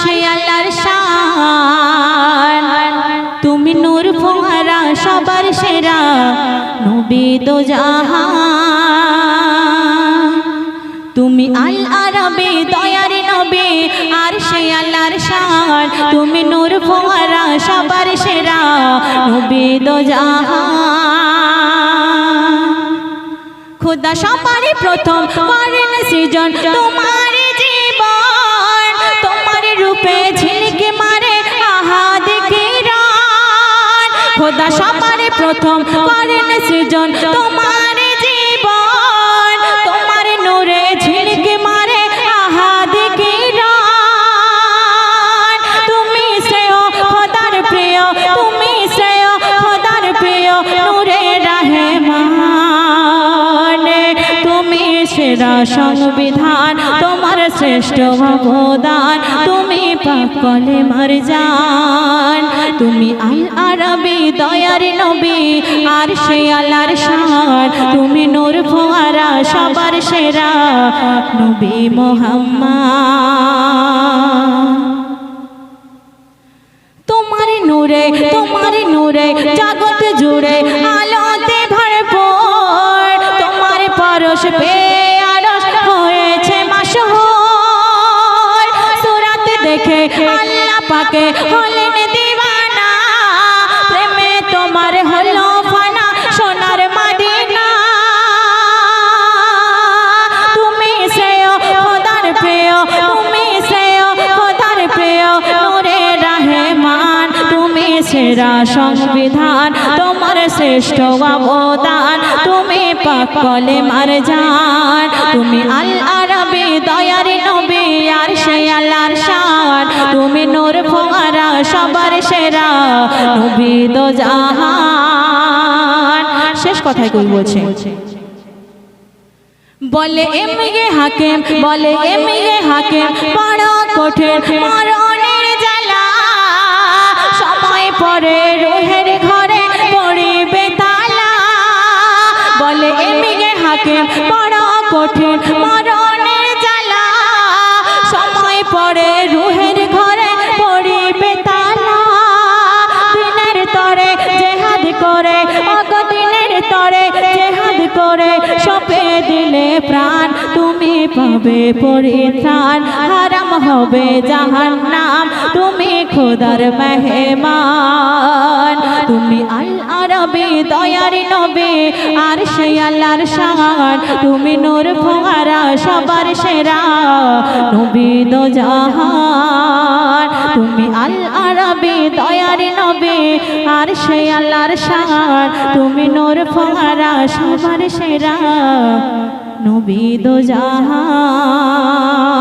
সে আল্লাহর শান। তুমি নূর ফোহারা সবার সেরা নবী জাহান। তুমি আল আরবে দয়ার নবী, আর সে আল্লাহর শান। তুমি নূর ফোহারা সবার সেরা নবী দো জাহান। খুদা সবারই প্রথম করেন সৃজন, তোমার খোদা সবারই প্রথম করেন সৃজন। তোমার জীবন তোমার নূরে ঝিলকে মারে আহা দেখে তুমি শ্রেয়, খোদার প্রিয়, তুমি শ্রেয়, খোদার প্রিয়, নূরে রাহে মানে তুমি সেরা সংবিধান, তোমার শ্রেষ্ঠ অবদান তুমি পাকলে মার যান তুমি আল আরবি দয়ার নবী, আর সে আল্লাহর শান। তুমি নূর ফোয়ারা, সবার সেরা নবী মোহাম্মদ। তোমার নূরে তোমার নূরে জগৎ জুড়ে আলোতে ভরপুর। তোমার পরশ পে আল্লাহ পাকে হলেন প্রেমে তোমার হলো ফানা, সোনার মাদিনা। তুমি শ্রেয়, খোদার তুমি শ্রেয়, খোদার রাহেমান। তুমি সেরা সংবিধান, তোমার শ্রেষ্ঠ অবদান। তুমি পাকলে মার যান তুমি আল আরবি দয়ার নবী আর সে আল্লাহর শান। তুমি নূর ফোয়ারা সবার সেরা নবী দো জাহান। শেষ কথায় কই বলছে, বলে এমগে হাকিম, বলে এমগে হাকিম বড় কঠিন মরণের জ্বালা। সময় পরে রোহের ঘরে পড়িবে তালা। বলে এমগে হাকিম বড় কঠিন মরণের করে সপে দিলে প্রাণ, তুমি পাবে পরিত্রাণ। হারাম হবে জাহান নাম তুমি খোদার মেহমান। তুমি আল আরবি দয়ার নবী, আর সে আল্লাহর শান। তুমি নূর ফোয়ারা সবার সেরা নবী দো জাহান। তুমি আল আরবে দয়ার নবে, আর সে আল্লাহর সার তুমি নোর ফারা সবার সেরা নবী দো জাহান।